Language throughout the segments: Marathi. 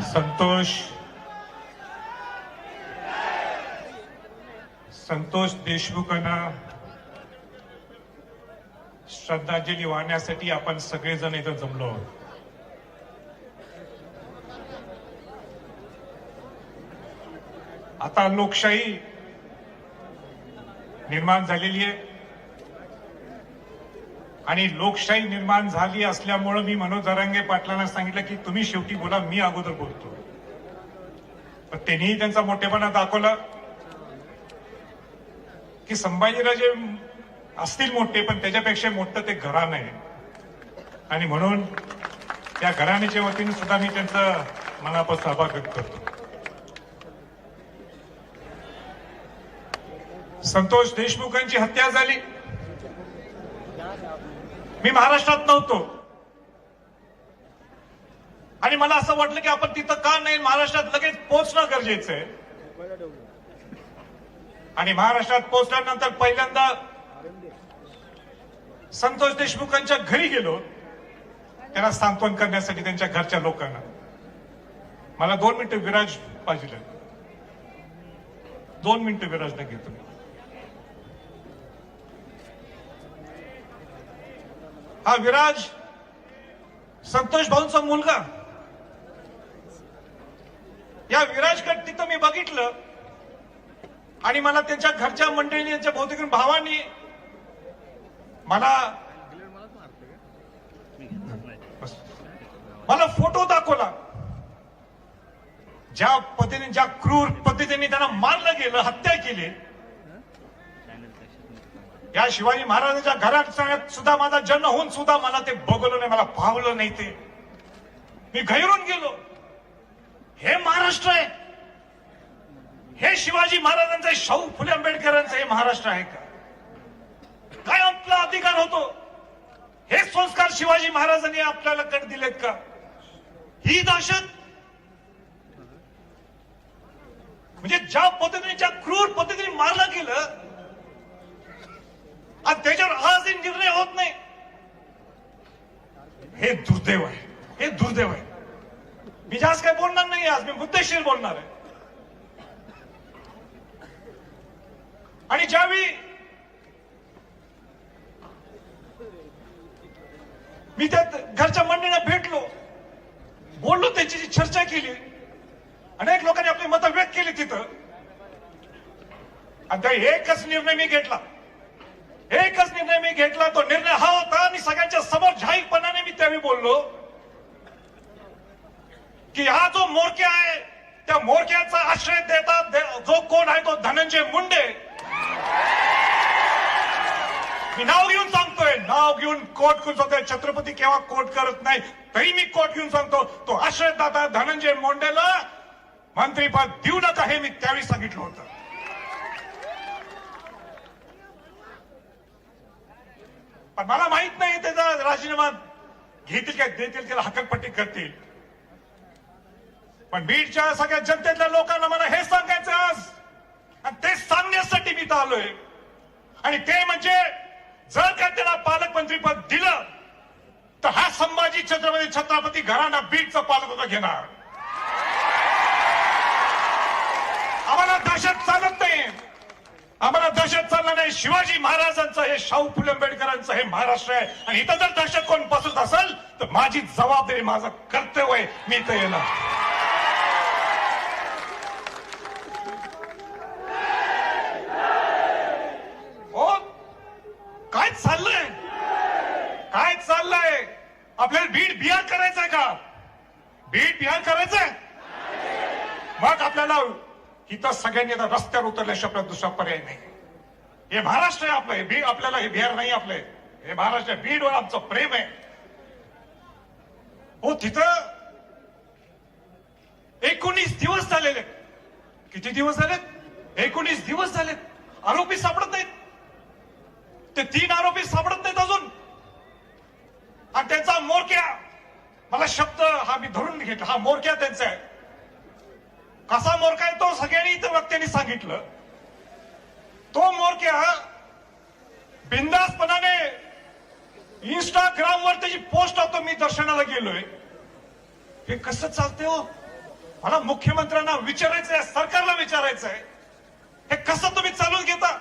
संतोष. संतोष देशमुखांना श्रद्धांजली वाहण्यासाठी आपण सगळेजण इथं जमलो आहोत. आता लोकशाही निर्माण झालेली आहे. आणि लोकशाही निर्माण झाली असल्यामुळं मी मनोज जरांगे पाटलांना सांगितलं की तुम्ही शेवटी बोला मी अगोदर बोलतो. पण त्यांनीही त्यांचा मोठेपणा दाखवला की संभाजीराजे असतील मोठे पण त्याच्यापेक्षा मोठं ते घराणं आहे. आणि म्हणून त्या घराण्याच्या वतीने सुद्धा मी त्यांचा मनापासून आभार व्यक्त करतो. संतोष देशमुखांची हत्या झाली. मी महाराष्ट्रात नव्हतो. आणि मला असं वाटलं की आपण तिथं का नाही महाराष्ट्रात लगेच पोहोचणं गरजेचं आहे. आणि महाराष्ट्रात पोहोचल्यानंतर पहिल्यांदा संतोष देशमुखांच्या घरी गेलो. त्यांना सांत्वन करण्यासाठी त्यांच्या घरच्या लोकांना. मला दोन मिनिटं विराज पाहिजे. दोन मिनिटं विराजनं घेतो हा विराज संतोष भाऊंचा मुलगा. या विराजकड तिथं मी बघितलं आणि मला त्यांच्या घरच्या मंडळीने यांच्या भौतिक भावांनी मला मला फोटो दाखवला. ज्या पद्धतीने ज्या क्रूर पद्धतीने त्यांना मारलं गेलं हत्या केली या शिवाजी महाराजांच्या घरात सुद्धा माझा जन्म होऊन सुद्धा मला ते बघवलं नाही मला पावलं नाही ते. मी गैरून गेलो. हे महाराष्ट्र आहे. हे शिवाजी महाराजांचं शाहू फुले आंबेडकरांचं हे महाराष्ट्र आहे का? काय आपला अधिकार होतो? हे संस्कार शिवाजी महाराजांनी आपल्याला कट दिलेत का? ही दहशत? म्हणजे ज्या पद्धतीने ज्या क्रूर पद्धतीने मारलं गेलं आणि त्याच्यावर आजही निर्णय होत नाही. हे दुर्दैव आहे. हे दुर्दैव आहे. मी जास्त काय बोलणार नाही आज. मी मुद्देशीर बोलणार आहे. आणि ज्यावेळी मी त्या घरच्या मंडळीला भेटलो बोललो त्यांची चर्चा केली अनेक लोकांनी आपली मतं व्यक्त केली तिथं. आणि त्या एकच निर्णय मी घेतला. निर्णय मी घेतला तो निर्णय हा होता. आणि सगळ्यांच्या समोर जाहीरपणाने मी त्यावेळी बोललो की हा जो मोरक्या आहे त्या मोरक्याचा आश्रय देतात दे- जो कोण आहे तो धनंजय मुंडे. मी नाव घेऊन सांगतोय. नाव घेऊन कोट घेऊन सांगतोय छत्रपती केव्हा कोट करत नाही तरी मी कोट घेऊन सांगतो. तो आश्रयदाता धनंजय मुंडेला मंत्रीपद देऊ नका हे मी त्यावेळी सांगितलं होतं. मला माहीत नाही त्याचा राजीनामा घेतील काय देतील त्याला हकलपट्टी करतील. पण बीडच्या सगळ्या जनतेतल्या लोकांना मला हे सांगायचं आज. आणि ते सांगण्यासाठी मी तर आलोय. आणि ते म्हणजे जर का त्याला पालकमंत्रीपद दिलं तर हा संभाजी छत्रपती छत्रपती घराणा पालक होता घेणार. आम्हाला दहशत चालत आम्हाला दहशत चालला नाही. शिवाजी महाराजांचं हे शाहू फुले आंबेडकरांचं हे महाराष्ट्र आहे. आणि इथं जर दहशत कोण बसत असेल तर माझी जबाबदारी माझं कर्तव्य आहे. मी इथं येणार. हो? काय चाललंय? काय चाललंय? आपल्याला बीड बिहार करायचंय का? बीड बिहार करायचंय? मग आपल्याला इथं सगळ्यांनी आता रस्त्यावर उतरल्याशिवाय आपल्याला दुसरा पर्याय नाही. हे महाराष्ट्र आहे आपलं हे बी आपल्याला हे बिहार नाही आपले. हे महाराष्ट्र आहे. बीडवर आमचं प्रेम आहे. हो तिथं एकोणीस दिवस झालेले किती दिवस झालेत एकोणीस दिवस झालेत आरोपी सापडत नाहीत. ते तीन आरोपी सापडत नाहीत अजून. आणि त्यांचा मोरक्या मला शब्द हा मी धरून घेतला हा मोरक्या त्यांचा आहे. कसा मोरका आहे तो सगळ्यांनी इथं वक्त्यांनी सांगितलं. तो मोरक्या बिंदासपणाने इंस्टाग्रामवर त्याची पोस्ट होतो मी दर्शनाला गेलोय. हे कसं चालते हो? मला मुख्यमंत्र्यांना विचारायचं आहे सरकारला विचारायचं आहे हे कसं तुम्ही चालून घेता?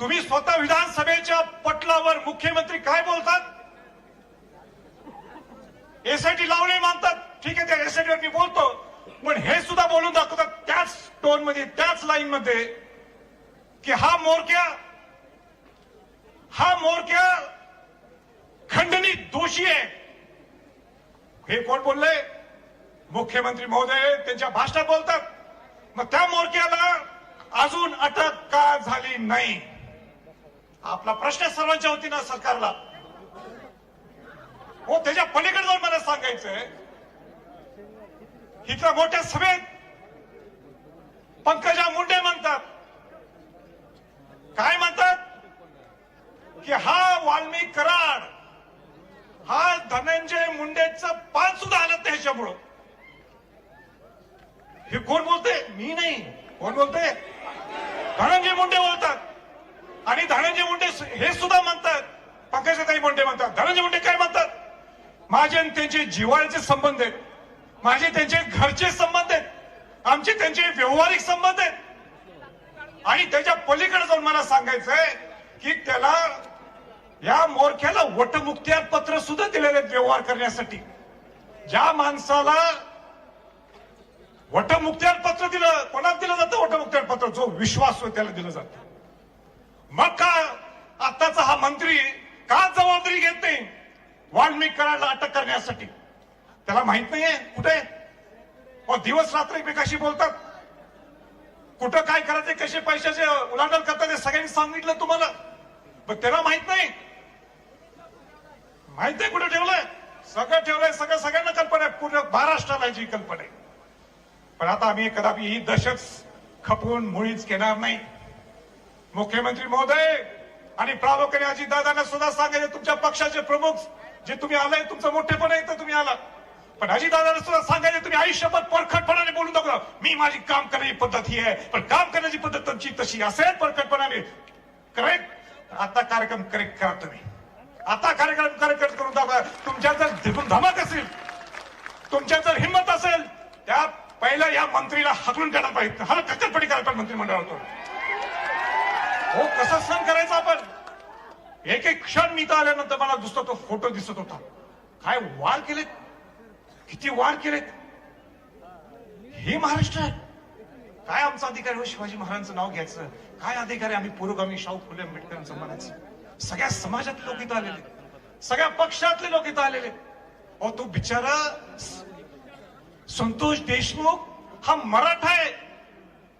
तुम्ही स्वतः विधानसभेच्या पटलावर मुख्यमंत्री काय बोलतात? एसआयटी लावणे मानतात ठीक आहे त्या एसआयटीवर मी बोलतो. पण हे सुद्धा बोलून दाखवतात त्याच टोनमध्ये त्याच लाईन मध्ये की हा मोरक्या हा मोरक्या खंडणी दोषी आहे. हे कोण बोलले मुख्यमंत्री महोदय त्यांच्या भाषणात बोलतात. मग त्या मोरक्याला अजून अटक का झाली नाही? आपला प्रश्न सर्वांच्या वतीनं सरकारला. हो त्याच्या पलीकडे जाऊन मला सांगायचंय इथं मोठ्या सभेत पंकजा मुंडे म्हणतात. काय म्हणतात? की हा वाल्मी कराड हा धनंजय मुंडेच पान सुद्धा आलं नाही ह्याच्यामुळं. हे कोण बोलते मी नाही. कोण बोलते धनंजय मुंडे बोलतात. आणि धनंजय मुंडे हे सुद्धा म्हणतात. पंकजाताई मुंडे म्हणतात. धनंजय मुंडे काय म्हणतात? माझे आणि त्यांचे जिव्हाळ्याचे संबंध आहेत. माझे त्यांचे घरचे संबंध आहेत. आमचे त्यांचे व्यवहारिक संबंध आहेत. आणि त्याच्या पलीकडे जाऊन मला सांगायचंय की त्याला या मोरख्याला वटमुक्त्यार पत्र सुद्धा दिलेले आहेत व्यवहार करण्यासाठी. ज्या माणसाला वटमुक्त्यार पत्र दिलं कोणाला दिलं जातं वटमुक्त्यार पत्र? जो विश्वास त्याला दिलं जातं. मग का आताचा हा मंत्री का जबाबदारी घेत नाही? वाल्मिक कराडला अटक करण्यासाठी. त्याला माहीत नाहीये कुठे? अहो, दिवस रात्र एकमेकाशी बोलतात. कुठं काय करायचे कसे पैशाचे उलाढाल करतात हे सगळ्यांनी सांगितलं तुम्हाला. पण त्याला माहीत नाही. माहीत आहे कुठे ठेवलंय. सगळं ठेवलंय सगळं सगळ्यांना कल्पना आहे. पूर्ण महाराष्ट्राला जी कल्पना आहे. पण आता आम्ही कदापि ही दशच खपवून मुळीच घेणार नाही. मुख्यमंत्री महोदय आणि प्रामुख्याने अजितदादांना सुद्धा सांगायचे तुमच्या पक्षाचे प्रमुख जे तुम्ही आलाय तुमचं मोठेपण आहे तर तुम्ही आला. पण अजितदादांना सुद्धा सांगायचे तुम्ही आयुष्यभर परखटपणाने बोलून दाखवा. मी माझी काम करण्याची पद्धत ही आहे पण काम करण्याची पद्धत तुमची तशी असेल परखटपणाने. करेक्ट आता कार्यक्रम करेक्ट करा तुम्ही. आता कार्यक्रम करेक्ट करून दाखवा. तुमच्या जर धिकून धमक असेल तुमच्या जर हिंमत असेल त्या पहिल्या या मंत्रीला हकलून काढायला पाहिजे. हा कक्करपटी करायला पाहिजे मंत्रिमंडळातून. हो कसं सण करायचं आपण? एक एक क्षण मी तर आल्यानंतर मला दुसरा तो फोटो दिसत होता. काय वार केले किती वाढ केलेत. हे महाराष्ट्र आहे. काय आमचा अधिकार हो शिवाजी महाराजांचं नाव घ्यायचं? काय अधिकार आहे आम्ही पुरोगामी शाहू फुले आंबेडकरांचं म्हणायचं? सगळ्या समाजातले लोक इथं आलेले सगळ्या पक्षातले लोक इथं आलेले अहो तो बिचारा संतोष देशमुख हा मराठा आहे.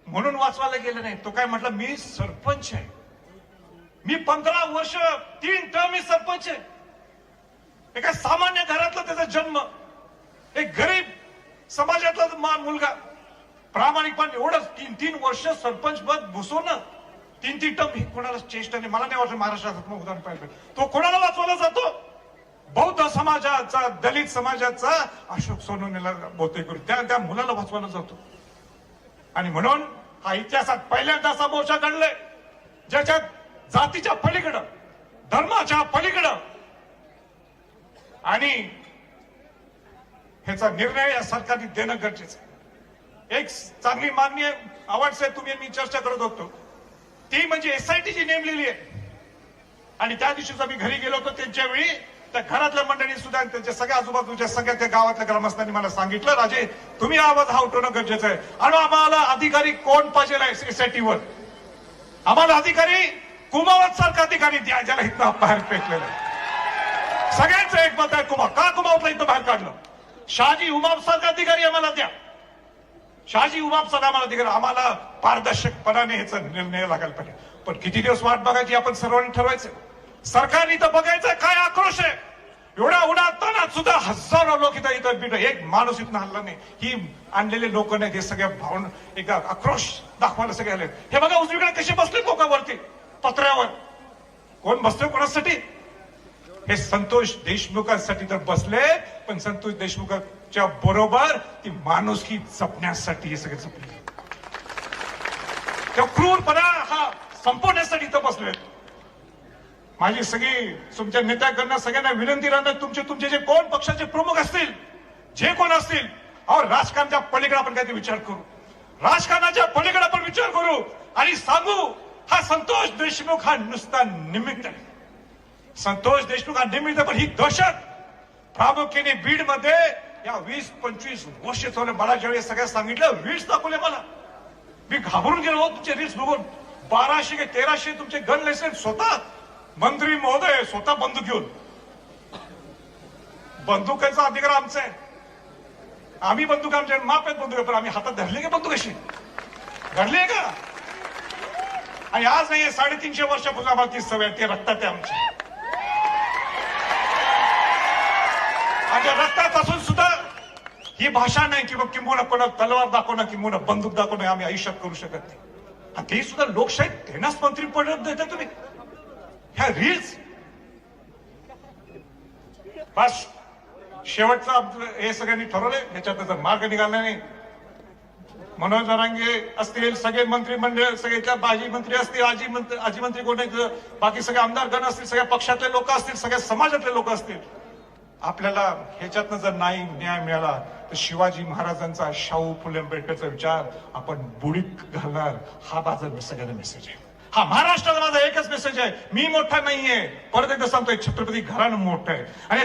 म्हणून वाचवायला गेलं नाही. तो काय म्हटलं मी सरपंच आहे. मी पंधरा वर्ष तीन टर्म मी सरपंच आहे. एका सामान्य घरातला त्याचा जन्म. एक गरीब समाजातला मा- मुलगा प्रामाणिकपणे एवढंच तीन तीन वर्ष सरपंच पद बसवणं तीन तीन टम ही कोणाला चेष्टा नाही. मला नाही वाटत महाराष्ट्रात उदाहरण पाहिजे तो कोणाला वाचवला जातो? बौद्ध समाजाचा दलित समाजाचा अशोक सोनवणेला बहुतेक करून. त्या त्या मुलाला वाचवला जातो. आणि म्हणून हा इतिहासात पहिल्यांदा असा मोर्चा घडलाय ज्याच्यात जातीच्या पलीकडं धर्माच्या पलीकडं आणि ह्याचा निर्णय या सरकारने देणं गरजेचं आहे. एक चांगली मागणी आहे आवड साहेब तुम्ही मी चर्चा करत होतो. ती म्हणजे एसआयटी जी नेमलेली आहे. आणि त्या दिवशीच आम्ही घरी गेलो होतो त्यांच्या वेळी. त्या घरातल्या मंडळी सुद्धा त्यांच्या सगळ्या आजूबाजूच्या सगळ्या त्या गावातल्या ग्रामस्थांनी मला सांगितलं राजे तुम्ही आवाज हा उठवणं गरजेचं आहे. आणि आम्हाला अधिकारी कोण पाहिजे एसआयटीवर आम्हाला अधिकारी कुमावत सारखा अधिकारी द्या ज्याला इथं बाहेर फेकलेलं आहे. सगळ्यांचं एक मत आहे कुमाव. का कुमावतला इथं बाहेर काढलं? शहाजी उमाप सारखा अधिकारी आम्हाला द्या. शहाजी उमाप सारखा आम्हाला अधिकारी आम्हाला पारदर्शकपणाने ह्याचा निर्णय लागायला पाहिजे. पण किती दिवस वाट बघायची आपण सर्वांनी ठरवायचं? सरकारने इथं बघायचं काय आक्रोश आहे? एवढा उडा तानात सुद्धा हजारो लोक इथं इथं बिट एक माणूस इथं हल्ला नाही. ही आणलेले लोक नाहीत हे सगळ्या भावना एक आक्रोश दाखवायला सगळे आले हे बघा उजवीकडे कसे बसले लोकांवरती पत्र्यावर. कोण बसतोय कोणासाठी? हे संतोष देशमुखांसाठी तर बसले पण संतोष देशमुखच्या बरोबर ती माणुसकी जपण्यासाठी हे सगळे जपले. त्या क्रूरपणा हा संपवण्यासाठी इथं बसले माझी सगळी तुमच्या नेत्याकडनं सगळ्यांना विनंती राहणार तुमचे तुमचे जे कोण पक्षाचे प्रमुख असतील जे कोण असतील अहो राजकारणाच्या पलीकडे आपण काहीतरी विचार करू. राजकारणाच्या पलीकडे आपण विचार करू आणि सांगू हा संतोष देशमुख हा नुसता निमित्त संतोष देशमुख हा निमित्त पण ही दहशत प्रामुख्याने बीडमध्ये या वीस पंचवीस वर्ष चौले मला वेळेस सगळ्यात सांगितलं रील्स दाखवले मला. मी घाबरून गेलो तुमचे रील्स बघून. बाराशे के तेराशे तुमचे गन लायसन्स स्वतः मंत्री महोदय स्वतः बंदूक घेऊन. बंदुकांचा अधिकार आमचा आहे. आम्ही बंदूक आमच्या माप आहेत बंदूक पण आम्ही हातात धरले का बंदूक अशी? घडले का? आणि आज नाही साडेतीनशे वर्ष आम्हाला ती सवय ते रक्तात आहे आमची. आणि रक्तात असून सुद्धा ही भाषा नाही किंवा किंबहुना कोणा तलवार दाखवणं किंबहुना बंदूक दाखवणं आम्ही आयुष्यात करू शकत नाही. आणि ते सुद्धा लोकशाही देण्यास मंत्री पडत देता तुम्ही. ह्या रील्स बस. शेवटचं हे सगळ्यांनी ठरवलंय. याच्यात जर मार्ग निघाला नाही. मनोज जरांगे असतील सगळे मंत्रिमंडळ सगळ्याच्या माजी मंत्री असतील आजी मंत्री आजी मंत्री कोण आहेत, बाकी सगळे आमदारगण असतील सगळ्या पक्षातले लोक असतील सगळ्या समाजातले लोक असतील. आपल्याला ह्याच्यातनं जर नाही न्याय मिळाला तर शिवाजी महाराजांचा शाहू फुले आंबेडकरचा विचार आपण बुडीत घालणार. हा माझा सगळ्यांना मेसेज आहे. हा महाराष्ट्राचा माझा एकच मेसेज आहे. मी मोठा नाहीये. परत एकदा सांगतोय छत्रपती घराणं मोठं आहे. आणि